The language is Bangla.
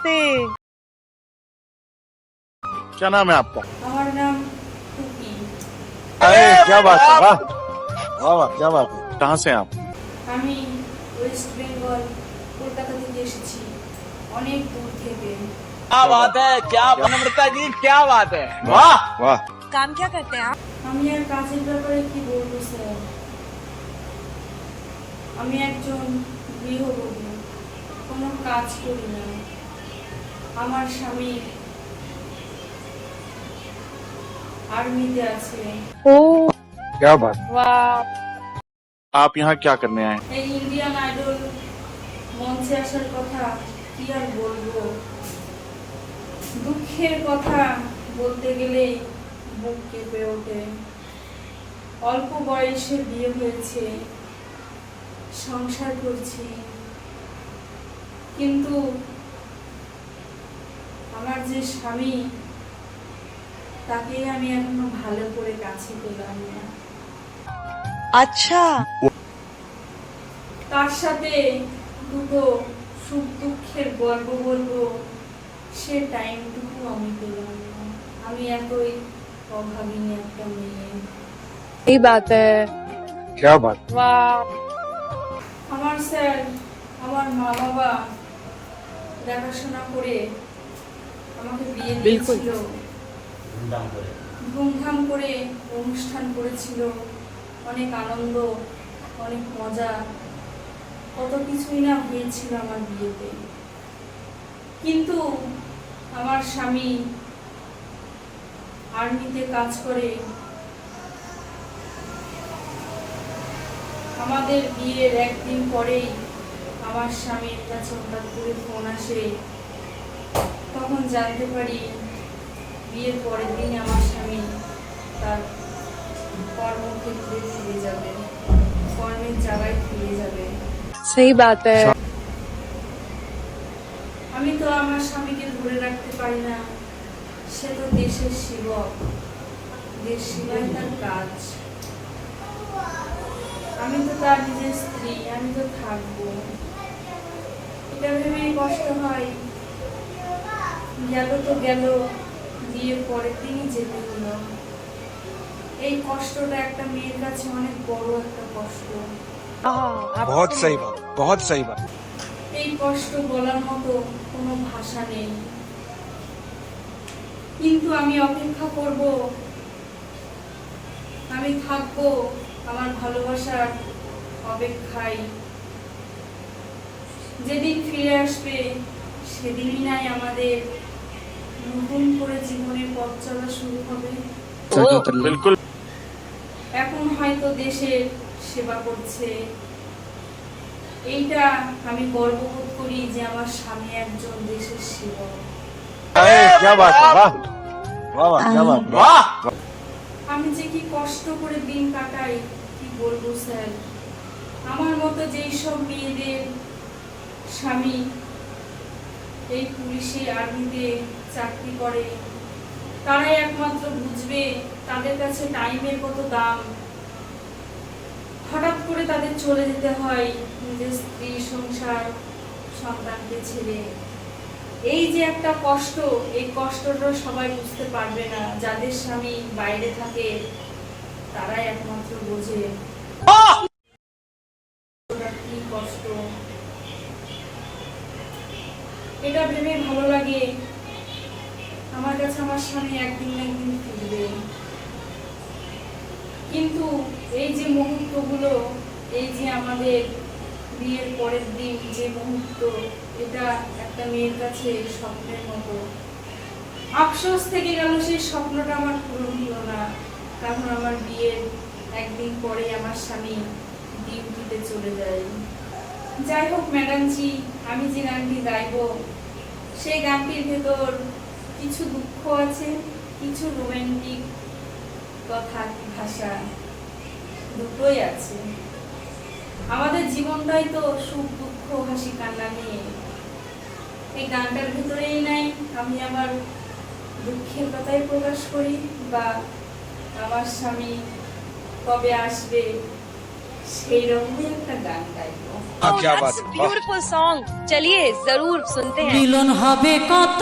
नमस्ते क्या नाम है आपका আমার নাম টুকি अरे क्या बात है वाह वाह वाह क्या बात है कहाँ से हैं आप আমি ওয়েস্ট বেঙ্গল কলকাতা থেকে এসেছি অনেক দূর থেকে क्या बात है क्या बनमृता जी क्या बात है वाह वाह काम क्या करते हैं आप আমি আর কাজের ব্যাপারে কি বলবো স্যার আমি একজন গৃহবধূ কোনো কাজ করি না আমার স্বামী আর্মিতে আছে ओ क्या बात वाह आप यहाँ क्या करने आए এই ইন্ডিয়ান আইডল মঞ্চে আসার কথা কি আর বলবো দুঃখের কথা বলতে গেলেই বুক কেঁপে ওঠে অল্প বয়সে বিয়ে হয়েছে সংসার করছি কিন্তু আমার যে স্বামী তাকে আমি এখনো ভালো করে কাছে পেলাম না अच्छा তার সাথে দুটো সুখ দুঃখের গল্প বলবো সে টাইমটুকু আমি পেলাম না আমি এতই অভাবিনী একটা মেয়ে सही बात है क्या बात वाह আমার স্যার আমার মা বাবা দেখাশোনা করে আমাকে বিয়ে দিয়েছিল। ধুমধাম করে অনুষ্ঠান করেছিল। অনেক আনন্দ অনেক মজা। কত কিছুই না হয়েছিল আমার বিয়েতে। কিন্তু আমার স্বামী আর্মিতে কাজ করে। আমাদের বিয়ের একদিন পরেই আমার স্বামীর কাছে হঠাৎ করে ফোন আসে। তখন জানতে পারি বিয়ের পরের দিন আমার স্বামী তার কর্মক্ষেত্রে ফিরে যাবে। কর্মের জায়গায় ফিরে যাবে। সেই বাত আমি তো আমার স্বামীকে ধরে রাখতে পারি না। সে তো দেশের সেবক। দেশ সেবাই তার কাজ। আমি তো তার নিজের স্ত্রী আমি তো থাকব। এটা ভেবে কষ্ট হয়। গেল তো গেল বিয়ের যেতে এই কষ্টটা একটা মেয়ের কাছে অনেক বড় একটা কষ্ট। বহুত সহি বাত বহুত সহি বাত এই কষ্ট বলার মতো কোনো ভাষা নেই। কিন্তু আমি অপেক্ষা করব আমি থাকব আমার ভালোবাসার অপেক্ষায়। যেদিন ফিরে আসবে সেদিনই নাই আমাদের নতুন করে জীবনে পথ চলা শুরু হবে। এখন হয়তো দেশের সেবা করছে। এইটা আমি গর্ববোধ করি যে আমার স্বামী একজন দেশের সেবক। আমি যে কি কষ্ট করে দিন কাটাই কি বলব স্যার? আমার মতো যেই সব মেয়েদের স্বামী এই পুলিশে আর্মিতে চাকরি করে, তারাই একমাত্র বুঝবে তাদের কাছে টাইমের কত দাম। হঠাৎ করে তাদের চলে যেতে হয় নিজের স্ত্রী, সংসার, সন্তানকে ছেড়ে। এই যে একটা কষ্ট, এই কষ্টটা সবাই বুঝতে পারবে না। যাদের স্বামী বাইরে থাকে, তারাই একমাত্র বোঝে। কি কষ্ট। এটা ভেবে ভালো লাগে। আমার কাছে আমার স্বামী একদিন না একদিন ফিরবে। কিন্তু এই যে মুহূর্তগুলো, এই যে আমাদের বিয়ের পরের দিন যে মুহূর্ত, এটা একটা মেয়ের কাছে স্বপ্নের মতো। আফসোস থেকে গেল সেই স্বপ্নটা আমার পূরণ হলো না। কারণ আমার বিয়ের একদিন পরে আমার স্বামী ডিউটিতে চলে যায়। যাই হোক, ম্যাডামজি, আমি যে গানটি গাইবো, সেই গানটির ভেতর কিছু দুঃখ আছে কিছু রোম্যান্টিক কথা ভাষা দুটোই আছে। আমাদের জীবনটাই তো সুখ দুঃখ হাসি কান্না নিয়ে। এই গানটার ভিতরেই নাই আমি আমার দুঃখের কথাই প্রকাশ করি বা আমার স্বামী কবে আসবে সেই রকমই একটা গান গাইব। oh, বিউটিফুল চলিয়ে জরুর শুনতে হ্যাঁ। মিলন হবে কত